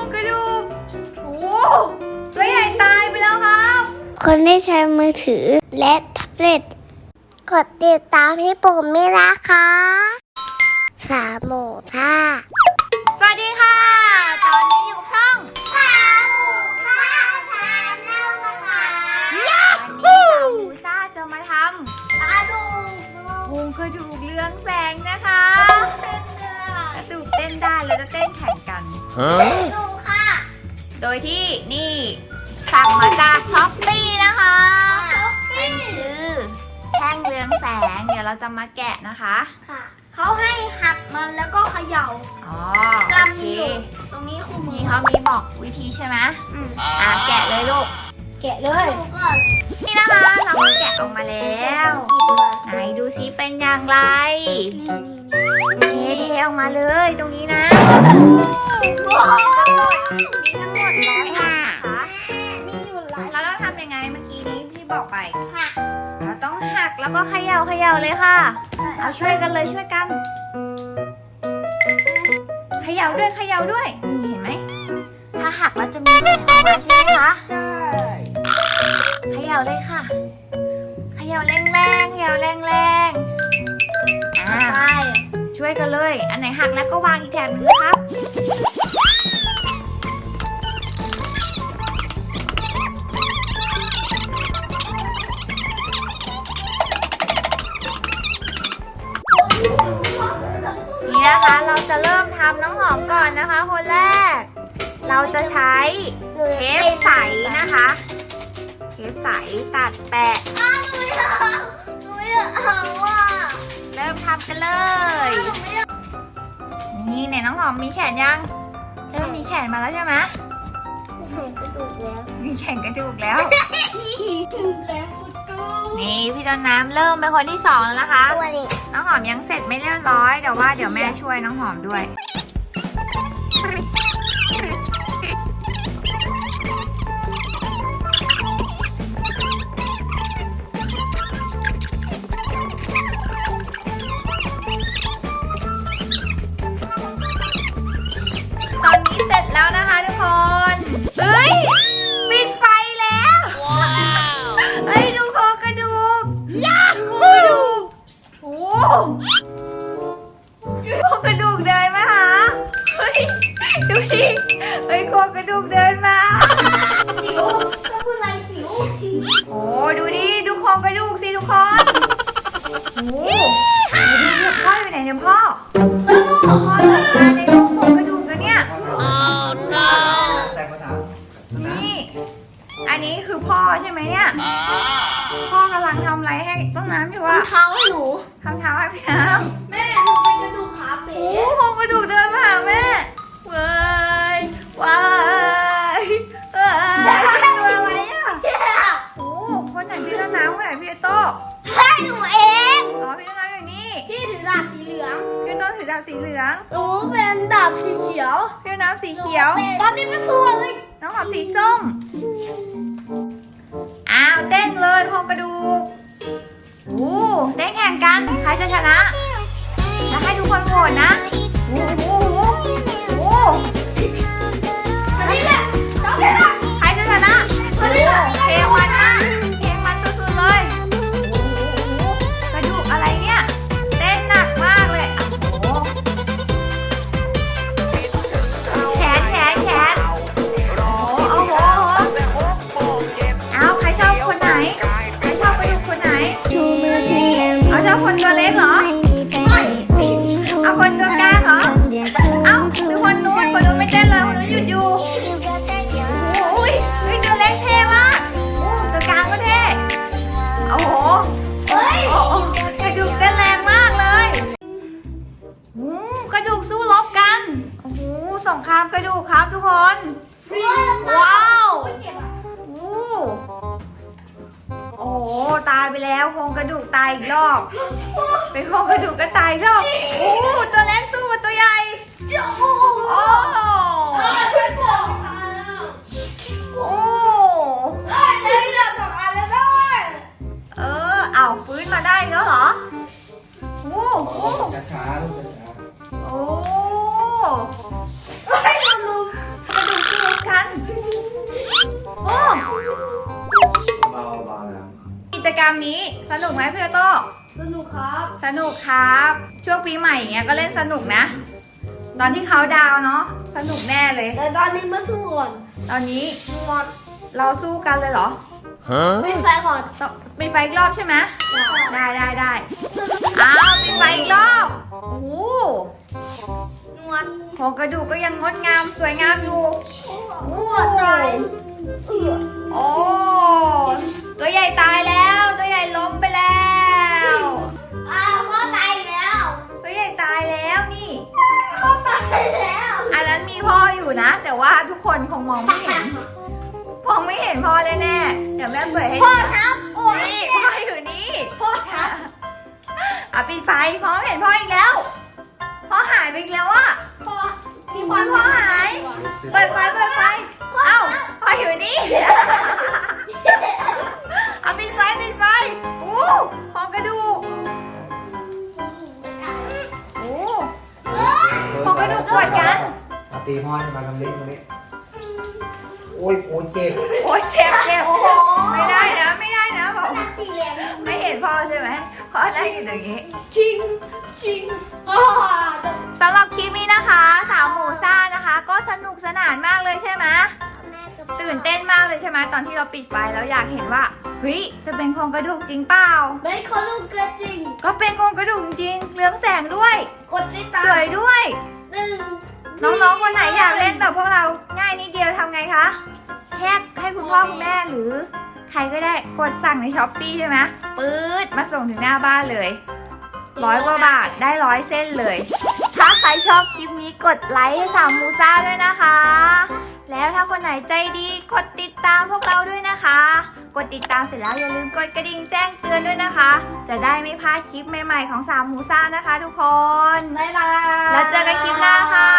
รงกระดูกโอ้โหตัวใหญ่ตายไปแล้วครับ คนที่ใช้มือถือและแท็บเล็ตกดติดตามให้ผมไม่นะคะสามหมูท่าสวัสดีค่ะ ตอนนี้อยู่ช่องสามหมูท่าชาแนลนะคะวันนี้สาวหมูซ่าจะมาทตาดูดูำพุงกระดูกเรืองแสงนะคะเต้นเนื้อกระดูกเต้นได้เราจะเต้นแข่งกันดูค่ะ โดยที่นี่สั่งมาจากช้อปปี้นะคะช้อปปี้คือแท่งเรืองแสง เดี๋ยวเราจะมาแกะนะคะ ค่ะ เขาให้หักมันแล้วก็เขย่าอ๋อกโอำเคอยู่ตรงนี้คือมืนี่อเขามีบอกวิธีใช่ไหมอืมอะแกะเลยลูก แกะเลยดูก่อนนี่นะคะ เราก็แกะออกมาแล้วไหนดูซิเป็นอย่างไรโอเคเทออกมาเลยตรงนี้นะ มีทั้งหมดมีทั้งหมดร้อยอันนะคะมีอยู่หลายเราต้องทำยังไงเมื่อกี้นี้ที่บอกไป ค่ะเราต้องหักแล้วก็เขย่าเขย่าเลยค่ะ เอาช่วยกันเลยช่วยกัน เขย่าด้วยเขย่าด้วย นี่เห็นไหม ถ้าหักแล้วจะมีแสงออกมาใช่ไหมคะ ใช่เขย่าเลยค่ะเขย่าแรงแรงๆเขย่าแรงแรงๆอ่าใช่ ช่วยกันเลย อันไหนหักแล้วก็วางอีกแถบนึงนะครับ นี่นะคะเราจะเริ่มทำน้ำหอมก่อนนะคะ คนแรก เราจะใช้เทปใสนะคะ เทปใสตัดแปะ อ้าวหนูไม่เอาหนูไม่เอาอะ เริ่มทำกันเลยหนูไม่เอานี่เนี่ยน้องหอมมีแขนยัง เริ่มมีแขนมาแล้วใช่ไหมเห็นกระดูกแล้วมีแขนกระดูกแล้วแล้วฟุตกูนี่พี่ต้นน้ำเริ่มเป็นคนที่สองแล้วนะคะ ตัวนี้น้องหอมยังเสร็จไม่เรียบร้อยแต่ว่าเดี๋ยวแม่ช่วยน้องหอมด้วย ดูดิเฮ้ยโครงกระดูกเดินมาจิ๋วก็คืออะไรจิ๋วโอ้ดูดิดูโครงกระดูกสิทุกคนโอ้ดูดิพ่ออยู่ไหนเนี่ยพ่อพ่อทำงานในโรงโครงกระดูกแล้วเนี่ย แต่ก็ถามนี่ อันนี้คือพ่อใช่ไหมเนี่ย พ่อกำลังทำอะไรให้ต้นน้ำอยู่อะเท้าให้หนู ทำเท้าให้พี่น้ำ พี่ต้นถือดาบสีเหลืองหนูเป็นดาบสีเขียวพี่ต้นน้ำสีเขียว ตอนนี้เป็นส่วนเลยน้องหอมสีส้ม อ้าวเต้นเลยโครงกระดูกโอ้เต้นแข่งกัน ใครจะชนะ แล้วให้ทุกคนโหวตนะ จ้าคนตัวเล็กเหรอ ไปแล้วโครงกระดูกตายอีกรอบ เป็นโครงกระดูกก็ตายอีกรอบโอ้ตัวเล็กสู้กับตัวใหญ่ โอ้โรมนี้สนุกไหมพี่โต้สนุกครับ สนุกครับ ช่วงปีใหม่อย่างเงี้ยก็เล่นสนุกนะ ตอนที่เขาดาวน์เนาะสนุกแน่เลย แต่ตอนนี้มาสู้ก่อนตอนนี้ก่อนเราสู้กันเลยเหรอปิดไฟก่อนต้องปิดไฟอีกรอบใช่ไหมได้ได้ได้อ้าวปิดไฟอีกรอบโอ้โหนวดโครงกระดูกก็ยังงดงามสวยงามอยู่หัวตายเสือ โอ้ตัวใหญ่ตายแล้ว ตัวใหญ่ล้มไปแล้ว อ้าวพ่อตายแล้ว ตัวใหญ่ตายแล้วนี่พ่อตายแล้ว อันนั้นมีพ่ออยู่นะ แต่ว่าทุกคนคงมองไม่เห็นมองไม่เห็นพ่อแน่ๆเดี๋ยวแม่เปิดให้พ่อดูทับโอ้ยนี่พ่ออยู่นี่พ่อทับอะปิดไฟพ่อไม่เห็นพ่ออีกแล้วพ่อหายไปอีกแล้ว กระดูกปวดกัน เอาตีพ่อให้มาทำเล็กตรงนี้โอ้ยโอ้ยเจ็บโอ้ยเจ็บเจ็บไม่ได้นะ ไม่ได้นะบอกตีเหรียญไม่เห็นพ่อใช่ไหมพ่อได้อยู่ตรงนี้ ชิงชิงพ่อจะสำหรับคลิปนี้นะคะ สาวหมูซ่านะคะ ก็สนุกสนานมากเลยใช่ไหมแม่กับตื่นเต้นมากเลยใช่ไหมตอนที่เราปิดไฟแล้วอยากเห็นว่าเฮ้ยจะเป็นโครงกระดูกจริงเปล่าไม่เขาลูกเกินจริง ก็เป็นโครงกระดูกจริงเรืองแสงด้วย กดติดตาสมวยด้วย หนึ่งน้องๆ คนไหนอยากเล่นแบบพวกเราง่ายนิดเดียวทำไงคะ แค่ให้คุณพ่อคุณแม่หรือ ใครก็ได้กดสั่งในช้อปปีใช่ไหมปื๊ดมาส่งถึงหน้าบ้านเลยร้อยกว่าบาทได้ร้อยเส้นเลย ถ้าใครชอบคลิปนี้กดไลค์ให้สามมูซ่าด้วยนะคะ แล้วถ้าคนไหนใจดีกดติดตามพวกเราด้วยนะคะ กดติดตามเสร็จแล้วอย่าลืมกดกระดิ่งแจ้งเตือนด้วยนะคะ จะได้ไม่พลาดคลิปใหม่ๆของสามมูซ่านะคะ ทุกคน บ๊ายบาย แล้วเจอกันคลิปหน้าค่ะ